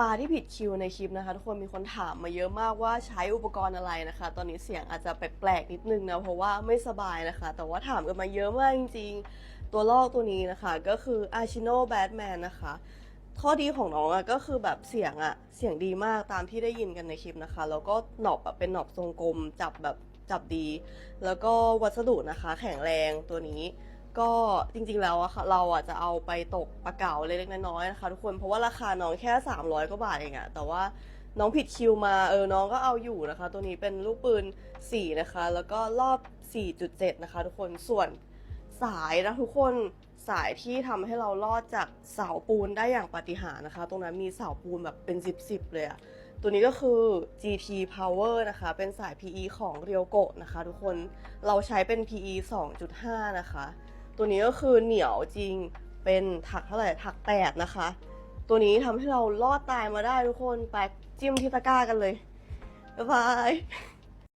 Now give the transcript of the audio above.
ปลาที่ผิดคิวในคลิปนะคะทุกคนมีคนถามมาเยอะมากว่าใช้อุปกรณ์อะไรนะคะ ตอนนี้เสียงอาจจะแปลกๆนิดนึงนะเพราะว่าไม่สบายนะคะ แต่ว่าถามกันมาเยอะมากจริงๆ ตัวลอกตัวนี้นะคะ ก็คือ a r c h i n o Batman นะคะ ข้อดีของน้องอะก็คือแบบเสียงอะเสียงดีมากตามที่ได้ยินกันในคลิปนะคะ แล้วก็หนอบอะเป็นหนอบทรงกลมจับแบบจับดี แล้วก็วัสดุนะคะ แข็งแรงตัวนี้ ก็จริงๆแล้วอะค่ะเราอะจะเอาไปตกปลาเก๋าเล็กๆน้อยๆนะคะทุกคนเพราะว่าราคาน้องแค่ 300กว่าบาทเองอะแต่ว่าน้องผิดคิวมาเออน้องก็เอาอยู่นะคะ ตัวนี้เป็นลูกปืน 4 นะคะ แล้วก็รอบ 4.7 นะคะ ทุกคนส่วนสายนะทุกคนสายที่ทำให้เรารอดจากเสาปูนได้อย่างปาฏิหาริย์นะคะ ตรงนั้นมีเสาปูนแบบเป็น 10ๆเลยอะตัวนี้ก็คือ GT Power นะคะ เป็นสาย PE ของ r รียวโกะนะคะ ทุกคนเราใช้เป็น PE 2.5 นะคะ ตัวนี้ก็คือเหนียวจริงเป็นถักเท่าไหร่ถักแปดนะคะ ตัวนี้ทำให้เราลอดตายมาได้ทุกคนไปจิ้มที่ตะกร้ากันเลยบ๊ายบาย